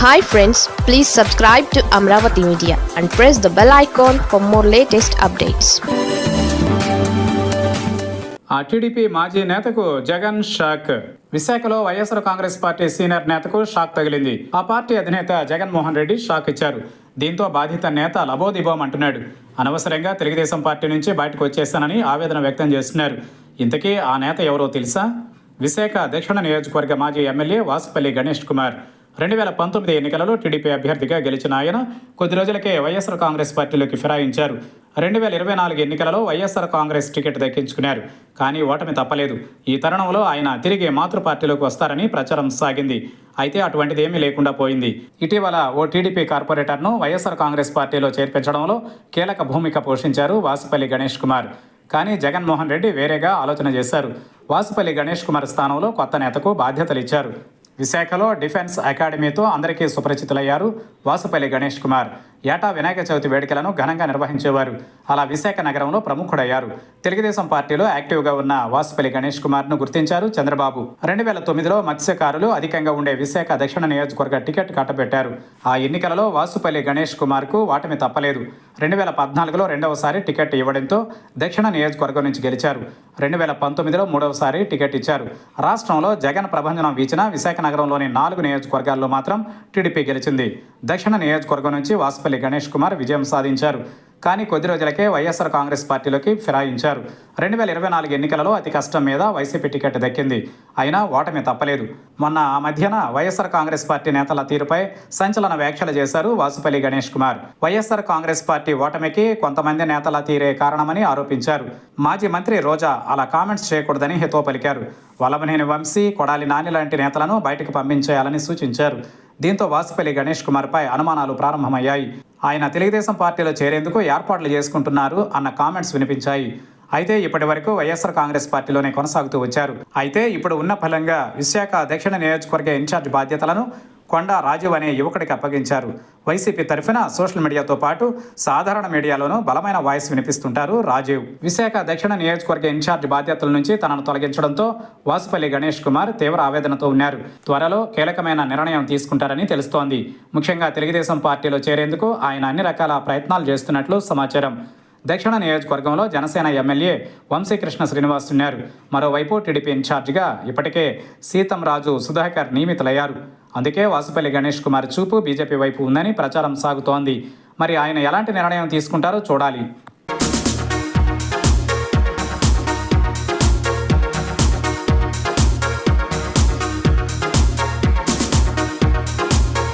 Hi friends please subscribe to Amaravati media and press the bell icon for more latest updates ఆ TDP మాజీ నేతకు Jagan shock. విశాఖలో YSR Congress party senior నేతకు shock తగిలింది. ఆ party అధినేత జగన్మోహన్ రెడ్డి షాక్ ఇచ్చారు. దీంతో బాధిత నేత లబోదిబోం అంటున్నాడు. అనవసరంగా తెలుగుదేశం పార్టీ నుంచి బయటకు వచ్చేస్తానని ఆవేదన వ్యక్తం చేస్తున్నారు. ఇంతకీ ఆ నేత ఎవరో తెలుసా? విశాఖ దక్షిణ నియోజకవర్గ మాజీ ఎమ్మెల్యే వాసుపల్లి గణేష్ కుమార్. రెండు వేల పంతొమ్మిది ఎన్నికలలో టీడీపీ అభ్యర్థిగా గెలిచిన ఆయన కొద్ది రోజులకే వైఎస్ఆర్ కాంగ్రెస్ పార్టీలోకి ఫిరాయించారు. రెండు వేల ఇరవై నాలుగు ఎన్నికలలో వైఎస్ఆర్ కాంగ్రెస్ టికెట్ దక్కించుకున్నారు. కానీ ఓటమి తప్పలేదు. ఈ తరుణంలో ఆయన తిరిగి మాతృ పార్టీలోకి వస్తారని ప్రచారం సాగింది. అయితే అటువంటిది ఏమీ లేకుండా పోయింది. ఇటీవల ఓ టీడీపీ కార్పొరేటర్ను వైఎస్ఆర్ కాంగ్రెస్ పార్టీలో చేర్పించడంలో కీలక భూమిక పోషించారు వాసుపల్లి గణేష్ కుమార్. కానీ జగన్మోహన్ రెడ్డి వేరేగా ఆలోచన చేశారు. వాసుపల్లి గణేష్ కుమార్ స్థానంలో కొత్త నేతకు బాధ్యతలు ఇచ్చారు విశాఖలో డిఫెన్స్ అకాడమీతో అందరికీ సుపరిచితులయ్యారు వాసుపల్లి గణేష్ కుమార్. ఏటా వినాయక చవితి వేడుకలను ఘనంగా నిర్వహించేవారు. అలా విశాఖ నగరంలో ప్రముఖుడయ్యారు. తెలుగుదేశం పార్టీలో యాక్టివ్గా ఉన్న వాసుపల్లి గణేష్ కుమార్ను గుర్తించారు చంద్రబాబు. రెండు వేల తొమ్మిదిలో మత్స్యకారులు అధికంగా ఉండే విశాఖ దక్షిణ నియోజకవర్గ టికెట్ కట్టబెట్టారు. ఆ ఎన్నికలలో వాసుపల్లి గణేష్ కుమార్కు వాటమి తప్పలేదు. రెండు వేల పద్నాలుగులో రెండవసారి టికెట్ ఇవ్వడంతో దక్షిణ నియోజకవర్గం నుంచి గెలిచారు. రెండు వేల పంతొమ్మిదిలో మూడవసారి టికెట్ ఇచ్చారు. రాష్ట్రంలో జగన్ ప్రభంజనం వీచిన విశాఖ నగరంలోని నాలుగు నియోజకవర్గాల్లో మాత్రం టీడీపీ గెలిచింది. దక్షిణ నియోజకవర్గం నుంచి వాసుపల్లి గణేష్ కుమార్ విజయం సాధించారు. కానీ కొద్ది రోజులకే వైఎస్ఆర్ కాంగ్రెస్ పార్టీలోకి ఫిరాయించారు. రెండు వేల ఇరవై నాలుగు ఎన్నికలలో అతి కష్టం మీద వైసీపీ టికెట్ దక్కింది. అయినా ఓటమి తప్పలేదు. మొన్న ఆ మధ్యన వైఎస్ఆర్ కాంగ్రెస్ పార్టీ నేతల తీరుపై సంచలన వ్యాఖ్యలు చేశారు వాసుపల్లి గణేష్ కుమార్. వైఎస్ఆర్ కాంగ్రెస్ పార్టీ ఓటమికి కొంతమంది నేతల తీరే కారణమని ఆరోపించారు. మాజీ మంత్రి రోజా అలా కామెంట్స్ చేయకూడదని హితో పలికారు. వల్లభనేని వంశీ కొడాలి నాని లాంటి నేతలను బయటకు పంపించేయాలని సూచించారు. దీంతో వాసుపల్లి గణేష్ కుమార్పై అనుమానాలు ప్రారంభమయ్యాయి. ఆయన తెలుగుదేశం పార్టీలో చేరేందుకు ఏర్పాట్లు చేసుకుంటున్నారు అన్న కామెంట్స్ వినిపించాయి. అయితే ఇప్పటి వరకు వైఎస్ఆర్ కాంగ్రెస్ పార్టీలోనే కొనసాగుతూ వచ్చారు. అయితే ఇప్పుడు ఉన్న ఫలంగా విశాఖ దక్షిణ నియోజకవర్గ ఇన్ఛార్జ్ బాధ్యతలను కొండా రాజు అనే యువకుడికి అప్పగించారు. వైసీపీ తరఫున సోషల్ మీడియాతో పాటు సాధారణ మీడియాలోనూ బలమైన వాయిస్ వినిపిస్తుంటారు రాజీవ్. విశాఖ దక్షిణ నియోజకవర్గ ఇన్ఛార్జ్ బాధ్యతల నుంచి తనను తొలగించడంతో వాసుపల్లి గణేష్ కుమార్ తీవ్ర ఆవేదనతో ఉన్నారు. త్వరలో కీలకమైన నిర్ణయం తీసుకుంటారని తెలుస్తోంది. ముఖ్యంగా తెలుగుదేశం పార్టీలో చేరేందుకు ఆయన అన్ని రకాల ప్రయత్నాలు చేస్తున్నట్లు సమాచారం. దక్షిణ నియోజకవర్గంలో జనసేన ఎమ్మెల్యే వంశీకృష్ణ శ్రీనివాస్ ఉన్నారు. మరోవైపు టీడీపీ ఇన్ఛార్జిగా ఇప్పటికే సీతం రాజు సుధాకర్ నియమితులయ్యారు. అందుకే వాసుపల్లి గణేష్ కుమార్ చూపు బీజేపీ వైపు ఉందని ప్రచారం సాగుతోంది. మరి ఆయన ఎలాంటి నిర్ణయం తీసుకుంటారో చూడాలి.